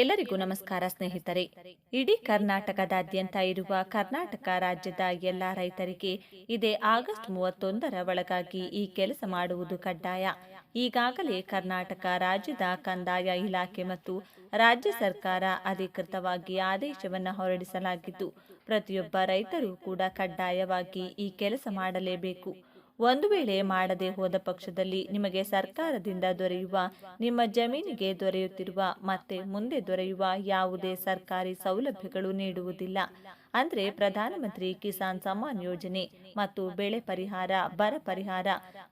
ಎಲ್ಲರಿಗೂ ನಮಸ್ಕಾರ ಸ್ನೇಹಿತರೆ. ಇಡೀ ಕರ್ನಾಟಕದಾದ್ಯಂತ ಇರುವ ಕರ್ನಾಟಕ ರಾಜ್ಯದ ಎಲ್ಲ ರೈತರಿಗೆ ಇದೇ ಆಗಸ್ಟ್ ಮೂವತ್ತೊಂದರ ಒಳಗಾಗಿ ಈ ಕೆಲಸ ಮಾಡುವುದು ಕಡ್ಡಾಯ. ಈಗಾಗಲೇ ಕರ್ನಾಟಕ ರಾಜ್ಯದ ಕಂದಾಯ ಇಲಾಖೆ ಮತ್ತು ರಾಜ್ಯ ಸರ್ಕಾರ ಅಧಿಕೃತವಾಗಿ ಆದೇಶವನ್ನು ಹೊರಡಿಸಲಾಗಿದ್ದು, ಪ್ರತಿಯೊಬ್ಬ ರೈತರು ಕೂಡ ಕಡ್ಡಾಯವಾಗಿ ಈ ಕೆಲಸ ಮಾಡಲೇಬೇಕು. ಒಂದು ವೇಳೆ ಮಾಡದೆ ಹೋದ ಪಕ್ಷದಲ್ಲಿ ನಿಮಗೆ ಸರ್ಕಾರದಿಂದ ದೊರೆಯುವ, ನಿಮ್ಮ ಜಮೀನಿಗೆ ದೊರೆಯುತ್ತಿರುವ ಮತ್ತೆ ಮುಂದೆ ದೊರೆಯುವ ಯಾವುದೇ ಸರ್ಕಾರಿ ಸೌಲಭ್ಯಗಳು ನೀಡುವುದಿಲ್ಲ. ಅಂದ್ರೆ ಪ್ರಧಾನಮಂತ್ರಿ ಕಿಸಾನ್ ಸಮ್ಮಾನ್ ಯೋಜನೆ ಮತ್ತು ಬೆಳೆ ಪರಿಹಾರ, ಬರ ಪರಿಹಾರ,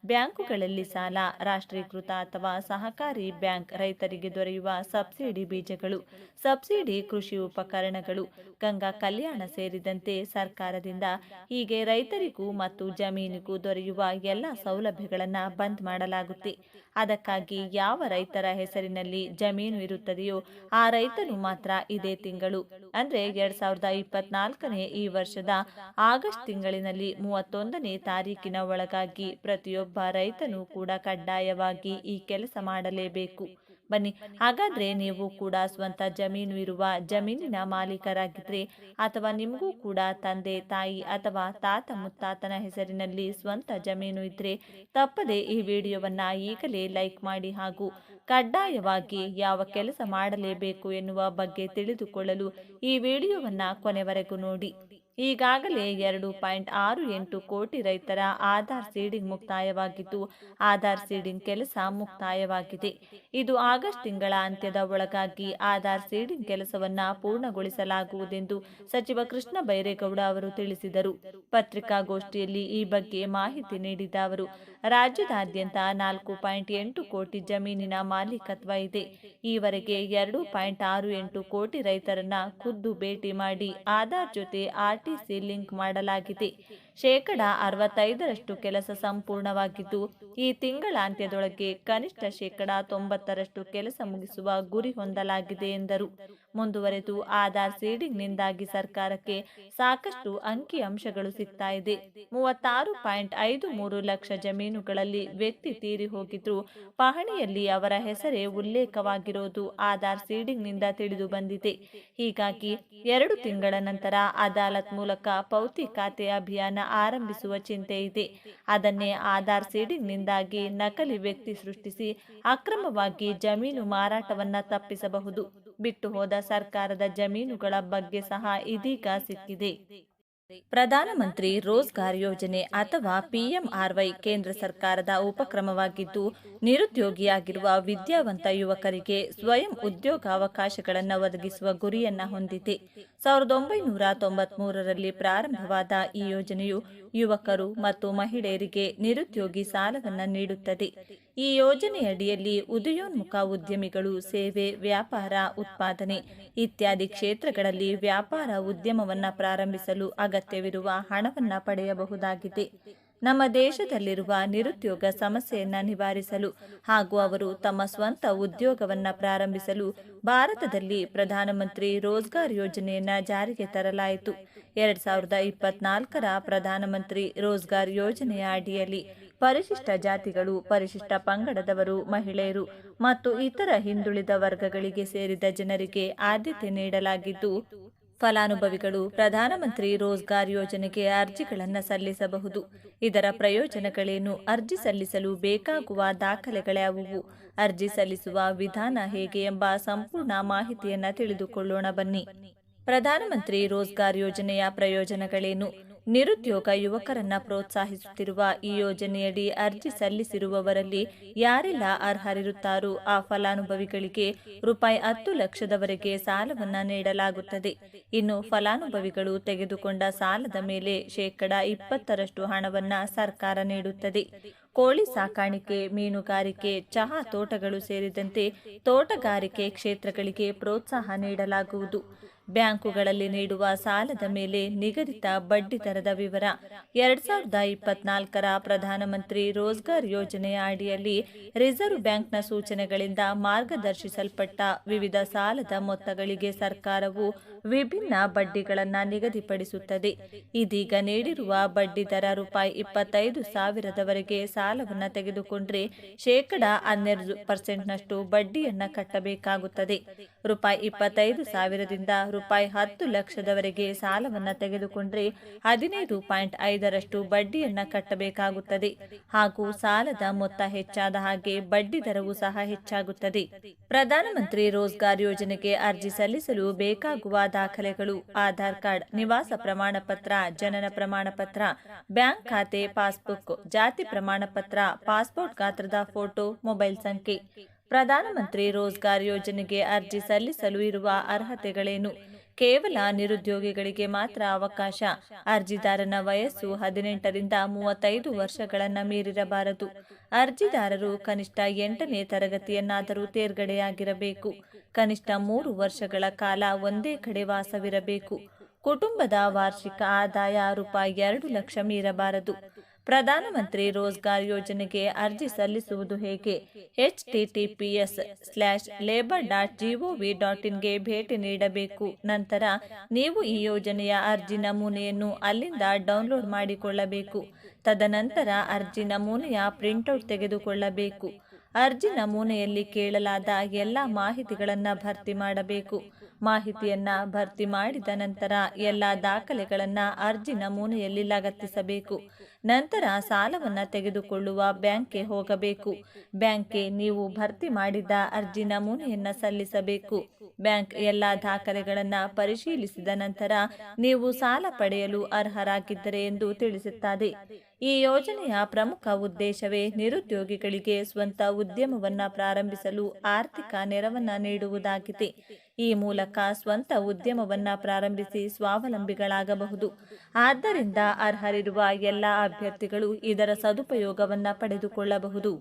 ಬ್ಯಾಂಕುಗಳಲ್ಲಿ ಸಾಲ, ರಾಷ್ಟ್ರೀಕೃತ ಅಥವಾ ಸಹಕಾರಿ ಬ್ಯಾಂಕ್ ರೈತರಿಗೆ ದೊರೆಯುವ ಸಬ್ಸಿಡಿ ಬೀಜಗಳು, ಸಬ್ಸಿಡಿ ಕೃಷಿ ಉಪಕರಣಗಳು, ಗಂಗಾ ಕಲ್ಯಾಣ ಸೇರಿದಂತೆ ಸರ್ಕಾರದಿಂದ ಹೀಗೆ ರೈತರಿಗೂ ಮತ್ತು ಜಮೀನಿಗೂ ದೊರೆಯುವ ಎಲ್ಲ ಸೌಲಭ್ಯಗಳನ್ನು ಬಂದ್ ಮಾಡಲಾಗುತ್ತೆ. ಅದಕ್ಕಾಗಿ ಯಾವ ರೈತರ ಹೆಸರಿನಲ್ಲಿ ಜಮೀನು ಇರುತ್ತದೆಯೋ ಆ ರೈತನು ಮಾತ್ರ ಇದೇ ತಿಂಗಳು, ಅಂದ್ರೆ ಎರಡ್ ಸಾವಿರದ ಇಪ್ಪತ್ನಾಲ್ಕನೇ ಈ ವರ್ಷದ ಆಗಸ್ಟ್ ತಿಂಗಳಿನಲ್ಲಿ ಮೂವತ್ತೊಂದನೇ ತಾರೀಕಿನ ಒಳಗಾಗಿ ಪ್ರತಿಯೊಬ್ಬ ರೈತನು ಕೂಡ ಕಡ್ಡಾಯವಾಗಿ ಈ ಕೆಲಸ ಮಾಡಲೇಬೇಕು. ಬನ್ನಿ. ಹಾಗಾದ್ರೆ ನೀವು ಕೂಡ ಸ್ವಂತ ಜಮೀನು ಇರುವ ಜಮೀನಿನ ಮಾಲೀಕರಾಗಿದ್ರೆ ಅಥವಾ ನಿಮಗೂ ಕೂಡ ತಂದೆ, ತಾಯಿ ಅಥವಾ ತಾತ ಮುತ್ತಾತನ ಹೆಸರಿನಲ್ಲಿ ಸ್ವಂತ ಜಮೀನು ಇದ್ರೆ ತಪ್ಪದೆ ಈ ವಿಡಿಯೋವನ್ನ ಈಗಲೇ ಲೈಕ್ ಮಾಡಿ ಹಾಗೂ ಕಡ್ಡಾಯವಾಗಿ ಯಾವ ಕೆಲಸ ಮಾಡಲೇಬೇಕು ಎನ್ನುವ ಬಗ್ಗೆ ತಿಳಿದುಕೊಳ್ಳಲು ಈ ವಿಡಿಯೋವನ್ನ ಕೊನೆವರೆಗೂ ನೋಡಿ. ಈಗಾಗಲೇ ಎರಡು ಪಾಯಿಂಟ್ ಆರು ಎಂಟು ಕೋಟಿ ರೈತರ ಆಧಾರ್ ಸೀಡಿಂಗ್ ಮುಕ್ತಾಯವಾಗಿದ್ದು ಆಧಾರ್ ಸೀಡಿಂಗ್ ಕೆಲಸ ಮುಕ್ತಾಯವಾಗಿದೆ. ಇದು ಆಗಸ್ಟ್ ತಿಂಗಳ ಅಂತ್ಯದ ಒಳಗಾಗಿ ಆಧಾರ್ ಸೀಡಿಂಗ್ ಕೆಲಸವನ್ನ ಪೂರ್ಣಗೊಳಿಸಲಾಗುವುದೆಂದು ಸಚಿವ ಕೃಷ್ಣ ಬೈರೇಗೌಡ ಅವರು ತಿಳಿಸಿದರು. ಪತ್ರಿಕಾಗೋಷ್ಠಿಯಲ್ಲಿ ಈ ಬಗ್ಗೆ ಮಾಹಿತಿ ನೀಡಿದ ಅವರು ರಾಜ್ಯದಾದ್ಯಂತ ನಾಲ್ಕು ಪಾಯಿಂಟ್ ಎಂಟು ಕೋಟಿ ಜಮೀನಿನ ಮಾಲೀಕತ್ವ ಇದೆ. ಈವರೆಗೆ ಎರಡು ಪಾಯಿಂಟ್ ಆರು ಎಂಟು ಕೋಟಿ ರೈತರನ್ನ ಖುದ್ದು ಭೇಟಿ ಮಾಡಿ ಆಧಾರ್ ಜೊತೆ ಆರ್ಟಿಸಿ ಲಿಂಕ್ ಮಾಡಲಾಗಿದೆ. ಶೇಕಡ ಅರವತ್ತೈದರಷ್ಟು ಕೆಲಸ ಸಂಪೂರ್ಣವಾಗಿದ್ದು, ಈ ತಿಂಗಳಾಂತ್ಯದೊಳಗೆ ಕನಿಷ್ಠ ಶೇಕಡ ತೊಂಬತ್ತರಷ್ಟು ಕೆಲಸ ಮುಗಿಸುವ ಗುರಿ ಹೊಂದಲಾಗಿದೆ ಎಂದರು. ಮುಂದುವರೆದು ಆಧಾರ್ ಸೀಡಿಂಗ್ನಿಂದಾಗಿ ಸರ್ಕಾರಕ್ಕೆ ಸಾಕಷ್ಟು ಅಂಕಿಅಂಶಗಳು ಸಿಗ್ತಾ ಇದೆ. ಮೂವತ್ತಾರು ಪಾಯಿಂಟ್ ಐದು ಮೂರು ಲಕ್ಷ ಜಮೀನುಗಳಲ್ಲಿ ವ್ಯಕ್ತಿ ತೀರಿ ಹೋಗಿದ್ರು ಪಹಣಿಯಲ್ಲಿ ಅವರ ಹೆಸರೇ ಉಲ್ಲೇಖವಾಗಿರೋದು ಆಧಾರ್ ಸೀಡಿಂಗ್ನಿಂದ ತಿಳಿದು ಬಂದಿದೆ. ಹೀಗಾಗಿ ಎರಡು ತಿಂಗಳ ನಂತರ ಅದಾಲತ್ ಮೂಲಕ ಪೌತಿ ಖಾತೆ ಅಭಿಯಾನ ಆರಂಭಿಸುವ ಚಿಂತೆ ಇದೆ. ಅದನ್ನೇ ಆಧಾರ್ ಸೀಡಿಂಗ್ನಿಂದಾಗಿ ನಕಲಿ ವ್ಯಕ್ತಿ ಸೃಷ್ಟಿಸಿ ಅಕ್ರಮವಾಗಿ ಜಮೀನು ಮಾರಾಟವನ್ನ ತಪ್ಪಿಸಬಹುದು. ಬಿಟ್ಟು ಹೋದ ಸರ್ಕಾರದ ಜಮೀನುಗಳ ಬಗ್ಗೆ ಸಹ ಇದೀಗ ಸಿಕ್ಕಿದೆ. ಪ್ರಧಾನಮಂತ್ರಿ ರೋಜ್ಗಾರ್ ಯೋಜನೆ ಅಥವಾ ಪಿಎಂಆರ್ವೈ ಕೇಂದ್ರ ಸರ್ಕಾರದ ಉಪಕ್ರಮವಾಗಿದ್ದು, ನಿರುದ್ಯೋಗಿಯಾಗಿರುವ ವಿದ್ಯಾವಂತ ಯುವಕರಿಗೆ ಸ್ವಯಂ ಉದ್ಯೋಗಾವಕಾಶಗಳನ್ನು ಒದಗಿಸುವ ಗುರಿಯನ್ನ ಹೊಂದಿದೆ. ಸಾವಿರದ ಒಂಬೈನೂರ ತೊಂಬತ್ಮೂರರಲ್ಲಿ ಪ್ರಾರಂಭವಾದ ಈ ಯೋಜನೆಯು ಯುವಕರು ಮತ್ತು ಮಹಿಳೆಯರಿಗೆ ನಿರುದ್ಯೋಗಿ ಸಾಲವನ್ನು ನೀಡುತ್ತದೆ. ಈ ಯೋಜನೆಯಡಿಯಲ್ಲಿ ಉದಯೋನ್ಮುಖ ಉದ್ಯಮಿಗಳು, ಸೇವೆ, ವ್ಯಾಪಾರ, ಉತ್ಪಾದನೆ ಇತ್ಯಾದಿ ಕ್ಷೇತ್ರಗಳಲ್ಲಿ ವ್ಯಾಪಾರ ಉದ್ಯಮವನ್ನು ಪ್ರಾರಂಭಿಸಲು ಅಗತ್ಯವಿರುವ ಹಣವನ್ನು ಪಡೆಯಬಹುದಾಗಿದೆ. ನಮ್ಮ ದೇಶದಲ್ಲಿರುವ ನಿರುದ್ಯೋಗ ಸಮಸ್ಯೆಯನ್ನು ನಿವಾರಿಸಲು ಹಾಗೂ ಅವರು ತಮ್ಮ ಸ್ವಂತ ಉದ್ಯೋಗವನ್ನು ಪ್ರಾರಂಭಿಸಲು ಭಾರತದಲ್ಲಿ ಪ್ರಧಾನಮಂತ್ರಿ ರೋಜ್ಗಾರ್ ಯೋಜನೆಯನ್ನು ಜಾರಿಗೆ ತರಲಾಯಿತು. ಎರಡ್ ಸಾವಿರದ ಇಪ್ಪತ್ನಾಲ್ಕರ ಪ್ರಧಾನಮಂತ್ರಿ ರೋಜ್ಗಾರ್ ಯೋಜನೆಯ ಅಡಿಯಲ್ಲಿ ಪರಿಶಿಷ್ಟ ಜಾತಿಗಳು, ಪರಿಶಿಷ್ಟ ಪಂಗಡದವರು, ಮಹಿಳೆಯರು ಮತ್ತು ಇತರ ಹಿಂದುಳಿದ ವರ್ಗಗಳಿಗೆ ಸೇರಿದ ಜನರಿಗೆ ಆದ್ಯತೆ ನೀಡಲಾಗಿದ್ದು ಫಲಾನುಭವಿಗಳು, ಪ್ರಧಾನಮಂತ್ರಿ ರೋಜ್ಗಾರ್ ಯೋಜನೆಗೆ ಅರ್ಜಿಗಳನ್ನು ಸಲ್ಲಿಸಬಹುದು. ಇದರ ಪ್ರಯೋಜನಗಳೇನು? ಅರ್ಜಿ ಸಲ್ಲಿಸಲು ಬೇಕಾಗುವ ದಾಖಲೆಗಳ್ಯಾವುವು ಅರ್ಜಿ ಸಲ್ಲಿಸುವ ವಿಧಾನ ಹೇಗೆ ಎಂಬ ಸಂಪೂರ್ಣ ಮಾಹಿತಿಯನ್ನು ತಿಳಿದುಕೊಳ್ಳೋಣ ಬನ್ನಿ. ಪ್ರಧಾನಮಂತ್ರಿ ರೋಜ್ಗಾರ್ ಯೋಜನೆಯ ಪ್ರಯೋಜನಗಳೇನು? ನಿರುದ್ಯೋಗ ಯುವಕರನ್ನ ಪ್ರೋತ್ಸಾಹಿಸುತ್ತಿರುವ ಈ ಯೋಜನೆಯಡಿ ಅರ್ಜಿ ಸಲ್ಲಿಸಿರುವವರಲ್ಲಿ ಯಾರೆಲ್ಲ ಅರ್ಹರಿರುತ್ತಾರೋ ಆ ಫಲಾನುಭವಿಗಳಿಗೆ ರೂಪಾಯಿ ಹತ್ತು ಲಕ್ಷದವರೆಗೆ ಸಾಲವನ್ನ ನೀಡಲಾಗುತ್ತದೆ. ಇನ್ನು ಫಲಾನುಭವಿಗಳು ತೆಗೆದುಕೊಂಡ ಸಾಲದ ಮೇಲೆ ಶೇಕಡ ಇಪ್ಪತ್ತರಷ್ಟು ಹಣವನ್ನ ಸರ್ಕಾರ ನೀಡುತ್ತದೆ. ಕೋಳಿ ಸಾಕಾಣಿಕೆ, ಮೀನುಗಾರಿಕೆ, ಚಹಾ ತೋಟಗಳು ಸೇರಿದಂತೆ ತೋಟಗಾರಿಕೆ ಕ್ಷೇತ್ರಗಳಿಗೆ ಪ್ರೋತ್ಸಾಹ ನೀಡಲಾಗುವುದು. ಬ್ಯಾಂಕುಗಳಲ್ಲಿ ನೀಡುವ ಸಾಲದ ಮೇಲೆ ನಿಗದಿತ ಬಡ್ಡಿ ದರದ ವಿವರ. ಎರಡ್ ಸಾವಿರದ ಇಪ್ಪತ್ನಾಲ್ಕರ ಪ್ರಧಾನಮಂತ್ರಿ ರೋಜ್ಗಾರ್ ಯೋಜನೆಯ ಅಡಿಯಲ್ಲಿ ರಿಸರ್ವ್ ಬ್ಯಾಂಕ್ನ ಸೂಚನೆಗಳಿಂದ ಮಾರ್ಗದರ್ಶಿಸಲ್ಪಟ್ಟ ವಿವಿಧ ಸಾಲದ ಮೊತ್ತಗಳಿಗೆ ಸರ್ಕಾರವು ವಿಭಿನ್ನ ಬಡ್ಡಿಗಳನ್ನು ನಿಗದಿಪಡಿಸುತ್ತದೆ. ಇದೀಗ ನೀಡಿರುವ ಬಡ್ಡಿ ದರ ರೂಪಾಯಿ ಇಪ್ಪತ್ತೈದು ಸಾವಿರದವರೆಗೆ ಸಾಲವನ್ನು ತೆಗೆದುಕೊಂಡ್ರೆ ಶೇಕಡ ಹನ್ನೆರಡು ಪರ್ಸೆಂಟ್ನಷ್ಟು ಬಡ್ಡಿಯನ್ನು ಕಟ್ಟಬೇಕಾಗುತ್ತದೆ. ರೂಪಾಯಿ ಇಪ್ಪತ್ತೈದು ಸಾವಿರದಿಂದ ರೂಪಾಯಿ ಹತ್ತು ಲಕ್ಷದವರೆಗೆ ಸಾಲವನ್ನು ತೆಗೆದುಕೊಂಡರೆ ಹದಿನೈದು ಪಾಯಿಂಟ್ ಐದರಷ್ಟು ಬಡ್ಡಿಯನ್ನು ಕಟ್ಟಬೇಕಾಗುತ್ತದೆ. ಹಾಗೂ ಸಾಲದ ಮೊತ್ತ ಹೆಚ್ಚಾದ ಹಾಗೆ ಬಡ್ಡಿ ದರವು ಸಹ ಹೆಚ್ಚಾಗುತ್ತದೆ. ಪ್ರಧಾನಮಂತ್ರಿ ರೋಜ್ಗಾರ್ ಯೋಜನೆಗೆ ಅರ್ಜಿ ಸಲ್ಲಿಸಲು ಬೇಕಾಗುವ ದಾಖಲೆಗಳು, ಆಧಾರ್ ಕಾರ್ಡ್, ನಿವಾಸ ಪ್ರಮಾಣ ಪತ್ರ, ಜನನ ಪ್ರಮಾಣ ಪತ್ರ, ಬ್ಯಾಂಕ್ ಖಾತೆ, ಪಾಸ್ಬುಕ್, ಜಾತಿ ಪ್ರಮಾಣ ಪತ್ರ, ಪಾಸ್ಪೋರ್ಟ್ ಗಾತ್ರದ ಫೋಟೋ, ಮೊಬೈಲ್ ಸಂಖ್ಯೆ. ಪ್ರಧಾನಮಂತ್ರಿ ರೋಜ್ಗಾರ್ ಯೋಜನೆಗೆ ಅರ್ಜಿ ಸಲ್ಲಿಸಲು ಇರುವ ಅರ್ಹತೆಗಳೇನು? ಕೇವಲ ನಿರುದ್ಯೋಗಿಗಳಿಗೆ ಮಾತ್ರ ಅವಕಾಶ. ಅರ್ಜಿದಾರನ ವಯಸ್ಸು ಹದಿನೆಂಟರಿಂದ ಮೂವತ್ತೈದು ವರ್ಷಗಳನ್ನು ಮೀರಿರಬಾರದು. ಅರ್ಜಿದಾರರು ಕನಿಷ್ಠ ಎಂಟನೇ ತರಗತಿಯನ್ನಾದರೂ ತೇರ್ಗಡೆಯಾಗಿರಬೇಕು. ಕನಿಷ್ಠ ಮೂರು ವರ್ಷಗಳ ಕಾಲ ಒಂದೇ ಕಡೆ ವಾಸವಿರಬೇಕು. ಕುಟುಂಬದ ವಾರ್ಷಿಕ ಆದಾಯ ರೂಪಾಯಿ ಎರಡು ಲಕ್ಷ ಮೀರಬಾರದು. ಪ್ರಧಾನಮಂತ್ರಿ ರೋಜ್ಗಾರ್ ಯೋಜನೆಗೆ ಅರ್ಜಿ ಸಲ್ಲಿಸುವುದು ಹೇಗೆ? H TTPS slash labour dot GOV dot ಇನ್ಗೆ ಭೇಟಿ ನೀಡಬೇಕು. ನಂತರ ನೀವು ಈ ಯೋಜನೆಯ ಅರ್ಜಿ ನಮೂನೆಯನ್ನು ಅಲ್ಲಿಂದ ಡೌನ್ಲೋಡ್ ಮಾಡಿಕೊಳ್ಳಬೇಕು. ತದನಂತರ ಅರ್ಜಿ ನಮೂನೆಯ ಪ್ರಿಂಟೌಟ್ ತೆಗೆದುಕೊಳ್ಳಬೇಕು. ಅರ್ಜಿ ನಮೂನೆಯಲ್ಲಿ ಕೇಳಲಾದ ಎಲ್ಲ ಮಾಹಿತಿಗಳನ್ನು ಭರ್ತಿ ಮಾಡಬೇಕು. ಮಾಹಿತಿಯನ್ನ ಭರ್ತಿ ಮಾಡಿದ ನಂತರ ಎಲ್ಲ ದಾಖಲೆಗಳನ್ನ ಅರ್ಜಿ ನಮೂನೆಯಲ್ಲಿ ಲಗತ್ತಿಸಬೇಕು. ನಂತರ ಸಾಲವನ್ನ ತೆಗೆದುಕೊಳ್ಳುವ ಬ್ಯಾಂಕ್ಗೆ ಹೋಗಬೇಕು. ಬ್ಯಾಂಕ್ಗೆ ನೀವು ಭರ್ತಿ ಮಾಡಿದ ಅರ್ಜಿ ನಮೂನೆಯನ್ನ ಸಲ್ಲಿಸಬೇಕು. ಬ್ಯಾಂಕ್ ಎಲ್ಲ ದಾಖಲೆಗಳನ್ನ ಪರಿಶೀಲಿಸಿದ ನಂತರ ನೀವು ಸಾಲ ಪಡೆಯಲು ಅರ್ಹರಾಗಿದ್ದರೆ ಎಂದು ತಿಳಿಸುತ್ತದೆ. ಈ ಯೋಜನೆಯ ಪ್ರಮುಖ ಉದ್ದೇಶವೇ ನಿರುದ್ಯೋಗಿಗಳಿಗೆ ಸ್ವಂತ ಉದ್ಯಮವನ್ನ ಪ್ರಾರಂಭಿಸಲು ಆರ್ಥಿಕ ನೆರವನ್ನ ನೀಡುವುದಾಗಿದೆ. ಈ ಮೂಲಕ ಸ್ವಂತ ಉದ್ಯಮವನ್ನ ಪ್ರಾರಂಭಿಸಿ ಸ್ವಾವಲಂಬಿಗಳಾಗಬಹುದು. ಆದ್ದರಿಂದ ಅರ್ಹರಿರುವ ಎಲ್ಲ ಅಭ್ಯರ್ಥಿಗಳು ಇದರ ಸದುಪಯೋಗವನ್ನ ಪಡೆದುಕೊಳ್ಳಬಹುದು.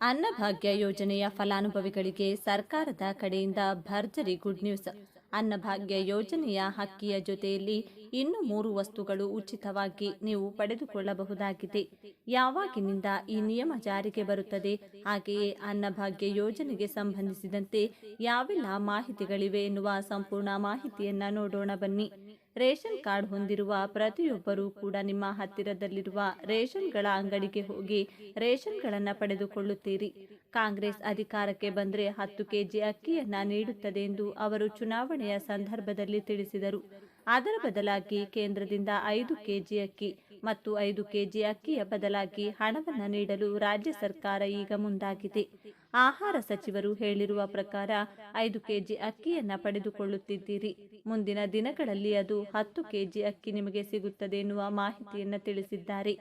ಅನ್ನಭಾಗ್ಯ ಯೋಜನೆಯ ಫಲಾನುಭವಿಗಳಿಗೆ ಸರ್ಕಾರದ ಕಡೆಯಿಂದ ಭರ್ಜರಿ ಗುಡ್ ನ್ಯೂಸ್. ಅನ್ನಭಾಗ್ಯ ಯೋಜನೆಯ ಹಕ್ಕಿಯ ಜೊತೆಯಲ್ಲಿ ಇನ್ನು ಮೂರು ವಸ್ತುಗಳು ಉಚಿತವಾಗಿ ನೀವು ಪಡೆದುಕೊಳ್ಳಬಹುದಾಗಿದೆ. ಯಾವಾಗಿನಿಂದ ಈ ನಿಯಮ ಜಾರಿಗೆ ಬರುತ್ತದೆ? ಹಾಗೆಯೇ ಅನ್ನಭಾಗ್ಯ ಯೋಜನೆಗೆ ಸಂಬಂಧಿಸಿದಂತೆ ಯಾವೆಲ್ಲ ಮಾಹಿತಿಗಳಿವೆ ಎನ್ನುವ ಸಂಪೂರ್ಣ ಮಾಹಿತಿಯನ್ನ ನೋಡೋಣ ಬನ್ನಿ. ರೇಷನ್ ಕಾರ್ಡ್ ಹೊಂದಿರುವ ಪ್ರತಿಯೊಬ್ಬರೂ ಕೂಡ ನಿಮ್ಮ ಹತ್ತಿರದಲ್ಲಿರುವ ರೇಷನ್ಗಳ ಅಂಗಡಿಗೆ ಹೋಗಿ ರೇಷನ್ಗಳನ್ನು ಪಡೆದುಕೊಳ್ಳುತ್ತೀರಿ. ಕಾಂಗ್ರೆಸ್ ಅಧಿಕಾರಕ್ಕೆ ಬಂದರೆ ಹತ್ತು ಕೆಜಿ ಅಕ್ಕಿಯನ್ನ ನೀಡುತ್ತದೆ ಎಂದು ಅವರು ಚುನಾವಣೆಯ ಸಂದರ್ಭದಲ್ಲಿ ತಿಳಿಸಿದರು. ಅದರ ಬದಲಾಗಿ ಕೇಂದ್ರದಿಂದ ಐದು ಕೆಜಿ ಅಕ್ಕಿ ಮತ್ತು ಐದು ಕೆಜಿ ಅಕ್ಕಿಯ ಬದಲಾಗಿ ಹಣವನ್ನು ನೀಡಲು ರಾಜ್ಯ ಸರ್ಕಾರ ಈಗ ಮುಂದಾಗಿದೆ. ಆಹಾರ ಸಚಿವರು ಹೇಳಿರುವ ಪ್ರಕಾರ ಐದು ಕೆಜಿ ಅಕ್ಕಿಯನ್ನ ಪಡೆದುಕೊಳ್ಳುತ್ತಿದ್ದೀರಿ. ಮುಂದಿನ ದಿನಗಳಲ್ಲಿ ಅದು ಹತ್ತು ಕೆಜಿ ಅಕ್ಕಿ ನಿಮಗೆ ಸಿಗುತ್ತದೆ ಎನ್ನುವ ಮಾಹಿತಿಯನ್ನು ತಿಳಿಸಿದ್ದಾರೆ.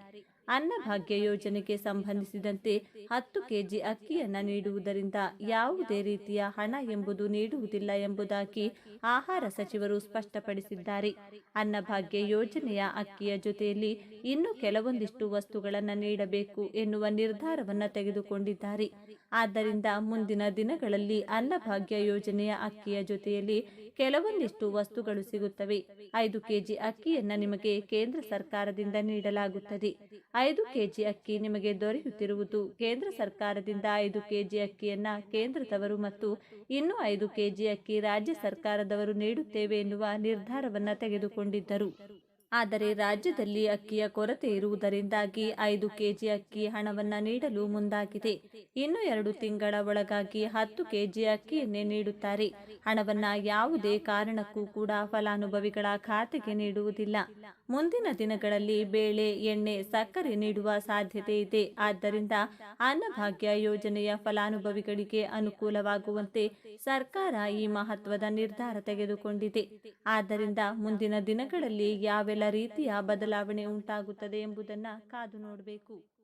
ಅನ್ನಭಾಗ್ಯ ಯೋಜನೆಗೆ ಸಂಬಂಧಿಸಿದಂತೆ ಹತ್ತು ಕೆಜಿ ಅಕ್ಕಿಯನ್ನ ನೀಡುವುದರಿಂದ ಯಾವುದೇ ರೀತಿಯ ಹಣ ಎಂಬುದು ನೀಡುವುದಿಲ್ಲ ಎಂಬುದಾಗಿ ಆಹಾರ ಸಚಿವರು ಸ್ಪಷ್ಟಪಡಿಸಿದ್ದಾರೆ. ಅನ್ನಭಾಗ್ಯ ಯೋಜನೆಯ ಅಕ್ಕಿಯ ಜೊತೆಯಲ್ಲಿ ಇನ್ನು ಕೆಲವೊಂದಿಷ್ಟು ವಸ್ತುಗಳನ್ನು ನೀಡಬೇಕು ಎನ್ನುವ ನಿರ್ಧಾರವನ್ನು ತೆಗೆದುಕೊಂಡಿದ್ದಾರೆ. ಆದ್ದರಿಂದ ಮುಂದಿನ ದಿನಗಳಲ್ಲಿ ಅನ್ನಭಾಗ್ಯ ಯೋಜನೆಯ ಅಕ್ಕಿಯ ಜೊತೆಯಲ್ಲಿ ಕೆಲವೊಂದಿಷ್ಟು ವಸ್ತುಗಳು ಸಿಗುತ್ತವೆ. ಐದು ಕೆಜಿ ಅಕ್ಕಿಯನ್ನು ನಿಮಗೆ ಕೇಂದ್ರ ಸರ್ಕಾರದಿಂದ ನೀಡಲಾಗುತ್ತದೆ. ಐದು ಕೆಜಿ ಅಕ್ಕಿ ನಿಮಗೆ ದೊರೆಯುತ್ತಿರುವುದು ಕೇಂದ್ರ ಸರ್ಕಾರದಿಂದ ಐದು ಕೆಜಿ ಅಕ್ಕಿಯನ್ನ ಕೇಂದ್ರದವರು ಮತ್ತು ಇನ್ನೂ ಐದು ಕೆಜಿ ಅಕ್ಕಿ ರಾಜ್ಯ ಸರ್ಕಾರದವರು ನೀಡುತ್ತೇವೆ ಎನ್ನುವ ನಿರ್ಧಾರವನ್ನು ತೆಗೆದುಕೊಂಡಿದ್ದರು. ಆದರೆ ರಾಜ್ಯದಲ್ಲಿ ಅಕ್ಕಿಯ ಕೊರತೆ ಇರುವುದರಿಂದಾಗಿ ಐದು ಕೆಜಿ ಅಕ್ಕಿ ಹಣವನ್ನು ನೀಡಲು ಮುಂದಾಗಿದೆ. ಇನ್ನು ಎರಡು ತಿಂಗಳ ಒಳಗಾಗಿ ಹತ್ತು ಕೆಜಿ ಅಕ್ಕಿಯನ್ನೇ ನೀಡುತ್ತಾರೆ. ಹಣವನ್ನು ಯಾವುದೇ ಕಾರಣಕ್ಕೂ ಕೂಡ ಫಲಾನುಭವಿಗಳ ಖಾತೆಗೆ ನೀಡುವುದಿಲ್ಲ. ಮುಂದಿನ ದಿನಗಳಲ್ಲಿ ಬೇಳೆ, ಎಣ್ಣೆ, ಸಕ್ಕರೆ ನೀಡುವ ಸಾಧ್ಯತೆ ಇದೆ. ಆದ್ದರಿಂದ ಅನ್ನಭಾಗ್ಯ ಯೋಜನೆಯ ಫಲಾನುಭವಿಗಳಿಗೆ ಅನುಕೂಲವಾಗುವಂತೆ ಸರ್ಕಾರ ಈ ಮಹತ್ವದ ನಿರ್ಧಾರ ತೆಗೆದುಕೊಂಡಿದೆ. ಆದ್ದರಿಂದ ಮುಂದಿನ ದಿನಗಳಲ್ಲಿ ಯಾವೆಲ್ಲ ರೀತಿಯ ಬದಲಾವಣೆ ಉಂಟಾಗುತ್ತದೆ ಎಂಬುದನ್ನು ಕಾದು ನೋಡಬೇಕು.